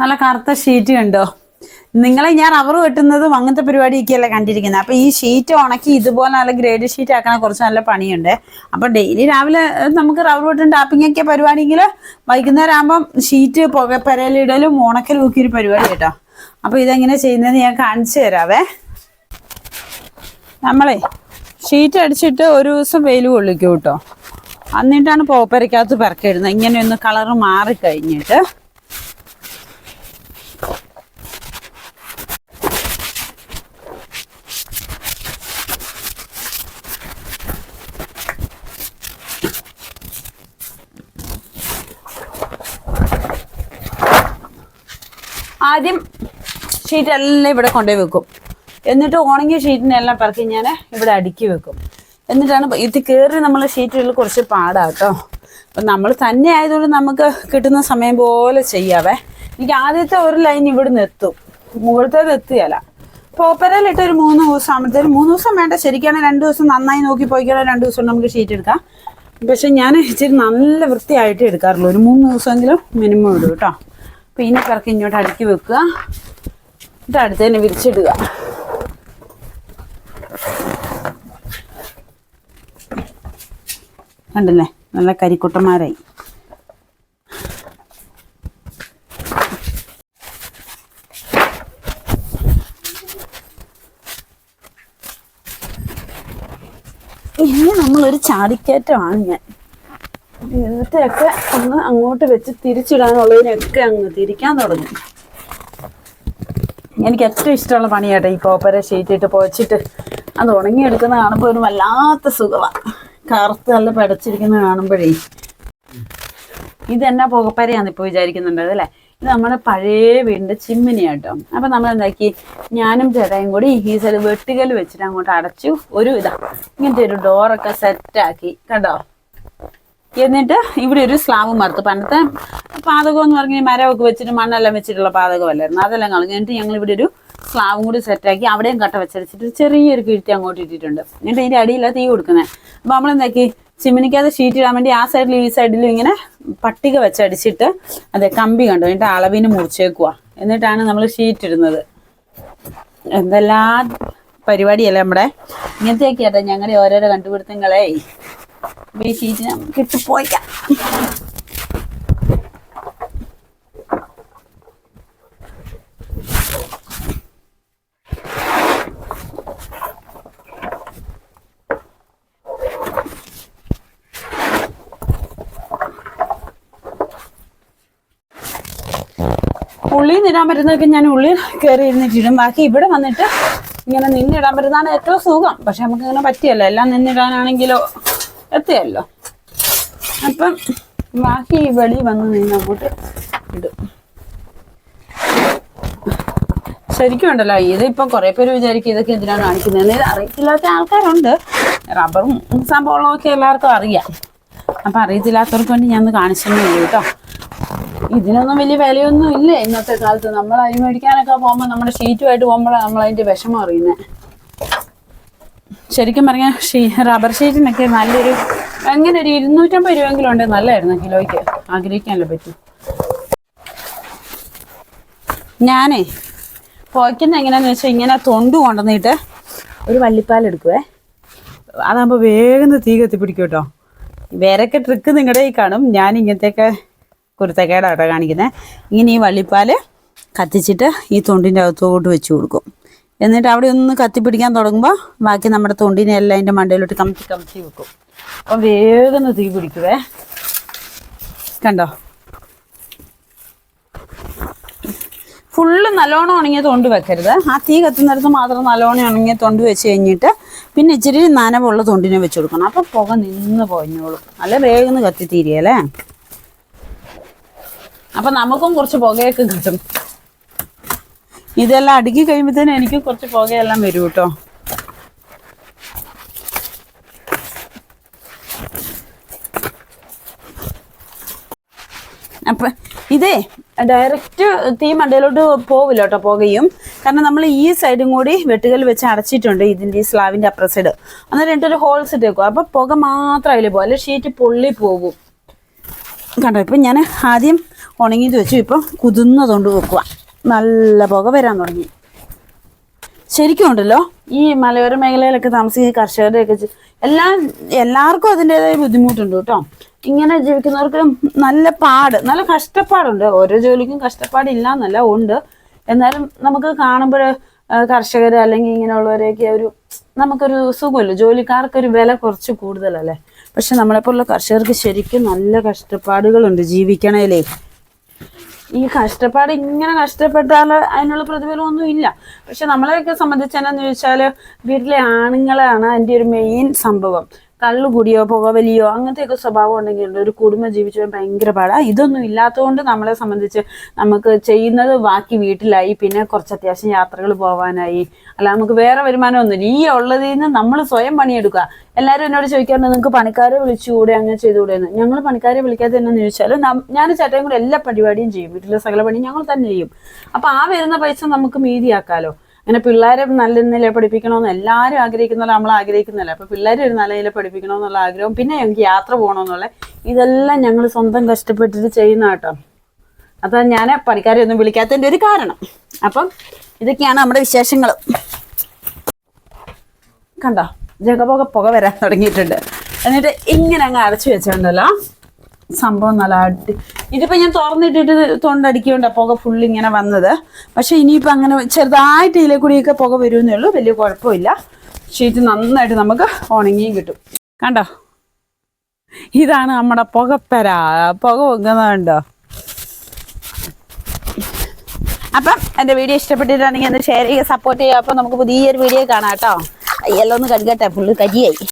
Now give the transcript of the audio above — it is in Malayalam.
നല്ല കറുത്ത ഷീറ്റ് കണ്ടോ? നിങ്ങളെ ഞാൻ റബ്ബർ വെട്ടുന്നതും അങ്ങനത്തെ പരിപാടിയൊക്കെയല്ലേ കണ്ടിരിക്കുന്നത്. അപ്പൊ ഈ ഷീറ്റ് ഉണക്കി ഇതുപോലെ നല്ല ഗ്രേഡ് ഷീറ്റ് ആക്കണ കുറച്ച് നല്ല പണിയുണ്ട്. അപ്പൊ ഡെയിലി രാവിലെ നമുക്ക് റബ്ബർ വെട്ടും ടാപ്പിംഗ് ഒക്കെ പരിപാടിയെങ്കിൽ വൈകുന്നേരം ആകുമ്പം ഷീറ്റ് പുകപ്പരലിടലും ഉണക്കലും ഒക്കെ ഒരു പരിപാടി കേട്ടോ. അപ്പൊ ഇതെങ്ങനെ ചെയ്യുന്നത് ഞാൻ കാണിച്ചു തരാവേ. നമ്മളെ ഷീറ്റ് അടിച്ചിട്ട് ഒരു ദിവസം വെയിൽ കൊള്ളിക്കും കേട്ടോ. എന്നിട്ടാണ് പോപ്പരക്കകത്ത് പിറക്കിടുന്നത് ഇങ്ങനെ ഒന്ന് കളറ് മാറിക്കഴിഞ്ഞിട്ട് ആദ്യം ഷീറ്റ് എല്ലാം ഇവിടെ കൊണ്ടുപോയി വെക്കും. എന്നിട്ട് ഉണങ്ങിയ ഷീറ്റിനെല്ലാം പറക്കി ഞാൻ ഇവിടെ അടുക്കി വെക്കും. എന്നിട്ടാണ് ഇത് കയറി നമ്മൾ ഷീറ്റുകളിൽ കുറച്ച് പാടാട്ടോ. അപ്പം നമ്മൾ തന്നെ ആയതുകൊണ്ട് നമുക്ക് കിട്ടുന്ന സമയം പോലെ ചെയ്യാവേ. എനിക്ക് ആദ്യത്തെ ഒരു ലൈൻ ഇവിടെ നിന്ന് എത്തും മുകളിലത്തേത് എത്തുകയല്ല പോപ്പരയിലിട്ട് ഒരു മൂന്ന് ദിവസം ആകുമ്പോഴത്തേക്കും മൂന്ന് ദിവസം വേണ്ട. ശരിക്കാണ് രണ്ട് ദിവസം നന്നായി നോക്കി പോയിക്കണം രണ്ട് ദിവസം നമുക്ക് ഷീറ്റ് എടുക്കാം. പക്ഷെ ഞാൻ ഇച്ചിരി നല്ല വൃത്തിയായിട്ട് എടുക്കാറുള്ളൂ. ഒരു മൂന്ന് ദിവസമെങ്കിലും മിനിമം ഇടും കേട്ടോ. ഇതിനെ പിറക്കി ഇങ്ങോട്ട് അടുക്കി വെക്കുക. എന്നിട്ട് അടുത്തതിനെ വിരിച്ചിടുക. കണ്ടില്ലേ? നല്ല കരിക്കുട്ടന്മാരായി. ഇനി നമ്മളൊരു ചാടിക്കയറ്റമാണ് ഞാൻ. ഇതിനൊക്കെ ഒന്ന് അങ്ങോട്ട് വെച്ച് തിരിച്ചിടാനുള്ളതിനൊക്കെ അങ്ങ് തിരിക്കാൻ തുടങ്ങി. എനിക്ക് ഏറ്റവും ഇഷ്ടമുള്ള പണിയാട്ടെ ഈ കോപ്പര ഷീറ്റിട്ട് പൊച്ചിട്ട് അത് ഉണങ്ങിയെടുക്കുന്ന കാണുമ്പോൾ ഒരു വല്ലാത്ത സുഖമാണ് കറുത്ത് നല്ല പടച്ചിരിക്കുന്ന കാണുമ്പോഴേ. ഇതെന്നാ പുകപ്പരയാന്ന് ഇപ്പോൾ വിചാരിക്കുന്നുണ്ട് അല്ലേ? ഇത് നമ്മുടെ പഴയ വീടിന്റെ ചിമ്മിനിയാട്ടോ. അപ്പം നമ്മൾ എന്താക്കി ഞാനും ചേട്ടായും കൂടി ഈ സൈഡ് വെട്ടുകൽ വെച്ചിട്ട് അങ്ങോട്ട് അടച്ചു. ഒരു ഇതാ. ഇങ്ങനത്തെ ഒരു ഡോറൊക്കെ സെറ്റാക്കി കണ്ടോ? എന്നിട്ട് ഇവിടെ ഒരു സ്ലാവ് മറുത്ത് പണ്ടത്തെ പാതകം എന്ന് പറഞ്ഞാൽ മരമൊക്കെ വെച്ചിട്ട് മണ്ണെല്ലാം വെച്ചിട്ടുള്ള പാതകമല്ലായിരുന്നു. അതെല്ലാം കളഞ്ഞു എന്നിട്ട് ഞങ്ങൾ ഇവിടെ ഒരു സ്ലാവും കൂടി സെറ്റാക്കി അവിടെയും കട്ട വെച്ചടിച്ചിട്ട് ചെറിയൊരു കിഴത്തി അങ്ങോട്ട് ഇട്ടിട്ടുണ്ട്. എന്നിട്ട് അതിന്റെ അടിയിലാണ് തീ കൊടുക്കുന്നത് അപ്പം നമ്മളെന്താക്കി ചിമ്മിനിക്കകത്ത് ഷീറ്റ് ഇടാൻ വേണ്ടി ആ സൈഡിലും ഈ സൈഡിലും ഇങ്ങനെ പട്ടിക വെച്ചടിച്ചിട്ട് അതെ കമ്പി കണ്ടു? എന്നിട്ട് അളവിന് മുറിച്ചേക്കുക എന്നിട്ടാണ് നമ്മൾ ഷീറ്റ് ഇടുന്നത്. എന്തെല്ലാം പരിപാടിയല്ലേ നമ്മുടെ? ഇങ്ങനത്തെയൊക്കെ ആട്ടെ ഞങ്ങളുടെ ഓരോരോ കണ്ടുപിടുത്തങ്ങളെ. ഷീറ്റിന് കിട്ടിപ്പോയിക്കാം ഉള്ളിൽ നിന്നിടാൻ പറ്റുന്നതൊക്കെ ഞാൻ ഉള്ളിൽ കയറി ഇരുന്നിട്ടിടും. ബാക്കി ഇവിടെ വന്നിട്ട് ഇങ്ങനെ നിന്നിടാൻ പറ്റുന്നതാണ് ഏറ്റവും സുഖം. പക്ഷെ നമുക്ക് ഇങ്ങനെ പറ്റിയല്ല. എല്ലാം നിന്നിടാനാണെങ്കിലോ എത്തിയല്ലോ. അപ്പം ബാക്കി ഈ വെളി വന്ന് നിന്ന് അങ്ങോട്ട് ഇടും. ശരിക്കും ഉണ്ടല്ലോ ഇതിപ്പോ കുറെ പേര് വിചാരിക്കും ഇതൊക്കെ എന്തിനാണ് കാണിക്കുന്നത്. ഇത് അറിയത്തില്ലാത്ത ആൾക്കാരുണ്ട്. റബ്ബറും സംഭവങ്ങളും ഒക്കെ എല്ലാവർക്കും അറിയാം. അപ്പൊ അറിയത്തില്ലാത്തവർക്ക് വേണ്ടി ഞാൻ ഒന്ന് ഉള്ളൂ കേട്ടോ. ഇതിനൊന്നും വലിയ വിലയൊന്നും ഇല്ല ഇന്നത്തെ കാലത്ത്? നമ്മൾ അരി മേടിക്കാനൊക്കെ പോകുമ്പോൾ നമ്മുടെ ഷീറ്റുമായിട്ട് പോകുമ്പോഴാണ് നമ്മൾ അതിന്റെ വിഷമം അറിയുന്നത് ശരിക്കും പറഞ്ഞാൽ ഷീ റബ്ബർ ഷീറ്റിനൊക്കെ നല്ലൊരു അങ്ങനെ ഒരു ഇരുന്നൂറ്റമ്പത് രൂപയെങ്കിലും ഉണ്ട്. നല്ലതായിരുന്നു കിലോയ്ക്ക്. ആഗ്രഹിക്കാനല്ലോ പറ്റും. ഞാനേ പോയിക്കുന്ന എങ്ങനെയാണെന്ന് വെച്ചാൽ ഇങ്ങനെ തൊണ്ട് കൊണ്ടുവന്നിട്ട് ഒരു വള്ളിപ്പാൽ എടുക്കുവേ. അതാകുമ്പോൾ വേഗം തീ കത്തിപ്പിടിക്കും കേട്ടോ. വേറെയൊക്കെ ട്രിക്ക് നിങ്ങളുടെ ഈ കാണും. ഞാൻ ഇങ്ങനത്തെയൊക്കെ കുരുത്തക്കേടാട്ടോ കാണിക്കുന്നത് ഇങ്ങനെ ഈ വള്ളിപ്പാൽ കത്തിച്ചിട്ട് ഈ തൊണ്ടിന്റെ അകത്തോട്ട് വെച്ച് കൊടുക്കും. എന്നിട്ട് അവിടെ ഒന്ന് കത്തിപ്പിടിക്കാൻ തുടങ്ങുമ്പോൾ ബാക്കി നമ്മുടെ തൊണ്ടിനെ എല്ലാം അതിന്റെ മണ്ടയിലോട്ട് കമത്തി കമത്തി വെക്കും. അപ്പം വേഗം തീ പിടിക്കുവേ. കണ്ടോ? ഫുള്ള് നല്ലോണം ഉണങ്ങിയ തൊണ്ട് വെക്കരുത്. ആ തീ കത്തുന്നിടത്ത് മാത്രം നല്ലോണം ഉണങ്ങിയ തൊണ്ട് വെച്ച് കഴിഞ്ഞിട്ട് പിന്നെ ഇച്ചിരി നനവുള്ള തൊണ്ടിനെ വെച്ച് കൊടുക്കണം. അപ്പം പുക നിന്ന് പോഞ്ഞോളും അല്ല? വേഗം കത്തി തീരുകയല്ലേ അപ്പം നമുക്കും കുറച്ച് പുകയൊക്കെ കിട്ടും. ഇതെല്ലാം അടുക്കി കഴിയുമ്പോഴത്തേനും എനിക്ക് കുറച്ച് പുകയെല്ലാം വരും കേട്ടോ. അപ്പം ഇതേ ഡയറക്റ്റ് തീ മണ്ടയിലോട്ട് പോവില്ല കേട്ടോ പുകയും. കാരണം നമ്മൾ ഈ സൈഡും കൂടി വെട്ടുകൽ വെച്ച് അടച്ചിട്ടുണ്ട് ഇതിന്റെ ഈ സ്ലാവിന്റെ അപ്പുറ സൈഡ് അന്നേരം രണ്ടൊരു ഹോൾസ് ഇട്ടേക്കും അപ്പോൾ പുക മാത്രം അതിൽ പോകും അല്ലെങ്കിൽ ഷീറ്റ് പൊള്ളി പോകും കണ്ടോ? ഇപ്പം ഞാൻ ആദ്യം ഉണങ്ങിയത് വെച്ചു. ഇപ്പം കുതിർന്നതുകൊണ്ട് വെക്കുക നല്ല പുക വരാൻ തുടങ്ങി. ശരിക്കും ഉണ്ടല്ലോ ഈ മലയോര മേഖലയിലൊക്കെ താമസിക്കുന്ന കർഷകരുടെയൊക്കെ ഒക്കെ എല്ലാം എല്ലാവർക്കും അതിന്റെതായ ബുദ്ധിമുട്ടുണ്ട് കേട്ടോ. ഇങ്ങനെ ജീവിക്കുന്നവർക്ക് നല്ല പാട് നല്ല കഷ്ടപ്പാടുണ്ട്. ഓരോ ജോലിക്കും കഷ്ടപ്പാടില്ല എന്നല്ല ഉണ്ട്. എന്നാലും നമുക്ക് കാണുമ്പോൾ കർഷകർ അല്ലെങ്കിൽ ഇങ്ങനെയുള്ളവരെയൊക്കെ ഒരു നമുക്കൊരു സുഖമല്ലോ. ജോലിക്കാർക്കൊരു വില കുറച്ച് കൂടുതലല്ലേ. പക്ഷെ നമ്മളെപ്പോലുള്ള കർഷകർക്ക് ശരിക്കും നല്ല കഷ്ടപ്പാടുകളുണ്ട് ജീവിക്കണേലേ. ഈ കഷ്ടപ്പാട് ഇങ്ങനെ കഷ്ടപ്പെട്ടാൽ അതിനുള്ള പ്രതിഫലമൊന്നും ഇല്ല. പക്ഷെ നമ്മളെയൊക്കെ സംബന്ധിച്ച് എന്നാന്ന് ചോദിച്ചാൽ വീട്ടിലെ ആണുങ്ങളാണ് അതിന്റെ ഒരു മെയിൻ സംഭവം. കള്ളുകുടിയോ പുകവലിയോ അങ്ങനത്തെയൊക്കെ സ്വഭാവം ഉണ്ടെങ്കിൽ ഒരു കുടുംബം ജീവിച്ചു ഭയങ്കര പാടാ. ഇതൊന്നും ഇല്ലാത്തതുകൊണ്ട് നമ്മളെ സംബന്ധിച്ച് നമുക്ക് ചെയ്യുന്നത് ബാക്കി വീട്ടിലായി. പിന്നെ കുറച്ച് അത്യാവശ്യം യാത്രകൾ പോകാനായി അല്ല നമുക്ക് വേറെ വരുമാനമൊന്നുമില്ല. ഈ ഉള്ളതിൽ നിന്ന് നമ്മൾ സ്വയം പണിയെടുക്കുക. എല്ലാവരും എന്നോട് ചോദിക്കാറുണ്ട് നിങ്ങൾക്ക് പണിക്കാരെ വിളിച്ചുകൂടെ? അങ്ങനെ ചെയ്തുകൂടെ എന്ന് ഞങ്ങൾ പണിക്കാരെ വിളിക്കാതെ എന്നു ചോദിച്ചാൽ ഞാൻ ചേട്ടയും കൂടെ എല്ലാ പരിപാടിയും ചെയ്യും. വീട്ടിലെ സകല പണിയും ഞങ്ങൾ തന്നെ ചെയ്യും. അപ്പോൾ ആ വരുന്ന പൈസ നമുക്ക് മീതിയാക്കാലോ. അങ്ങനെ പിള്ളേരെ നല്ല നിലയിൽ പഠിപ്പിക്കണമെന്ന് എല്ലാവരും ആഗ്രഹിക്കുന്നല്ലോ നമ്മൾ ആഗ്രഹിക്കുന്നില്ല. അപ്പോൾ പിള്ളേരെ ഒരു നല്ല നിലയിൽ പഠിപ്പിക്കണമെന്നുള്ള ആഗ്രഹം. പിന്നെ ഞങ്ങൾക്ക് യാത്ര പോകണമെന്നുള്ള ഇതെല്ലാം ഞങ്ങൾ സ്വന്തം കഷ്ടപ്പെട്ടിട്ട് ചെയ്യുന്ന കേട്ടോ. അതാ ഞാൻ പണിക്കാരെ ഒന്നും വിളിക്കാത്തതിന്റെ ഒരു കാരണം. അപ്പം ഇതൊക്കെയാണ് നമ്മുടെ വിശേഷങ്ങൾ. കണ്ടോ? ജഗപോക പുക വരാൻ തുടങ്ങിയിട്ടുണ്ട്. എന്നിട്ട് ഇങ്ങനെ അങ്ങ് അടച്ചു വെച്ചോണ്ടല്ലോ. സംഭവം നല്ല അടി ഇതിപ്പോ ഞാൻ തുറന്നിട്ടിട്ട് തൊണ്ടടിക്കൊണ്ട് പുക ഫുൾ ഇങ്ങനെ വന്നത്. പക്ഷെ ഇനിയിപ്പോ അങ്ങനെ ചെറുതായിട്ട് ഇതിലെ കൂടിയൊക്കെ പുക വരുമെന്നേ ഉള്ളൂ വലിയ കുഴപ്പമില്ല. ഷീറ്റ് നന്നായിട്ട് നമുക്ക് ഉണങ്ങിയും കിട്ടും. കണ്ടോ? ഇതാണ് നമ്മുടെ പുകപ്പര. പുക പൊങ്ങുന്നതുണ്ടോ അപ്പം എന്റെ വീഡിയോ ഇഷ്ടപ്പെട്ടിട്ടാണെങ്കിൽ ഒന്ന് ഷെയർ ചെയ്യുക സപ്പോർട്ട് ചെയ്യുക. അപ്പം നമുക്ക് പുതിയൊരു വീഡിയോ കാണാം കേട്ടോ. അയ്യല്ലോ ഒന്ന് കഴുകട്ടെ. ഫുള്ള് കരിയായി.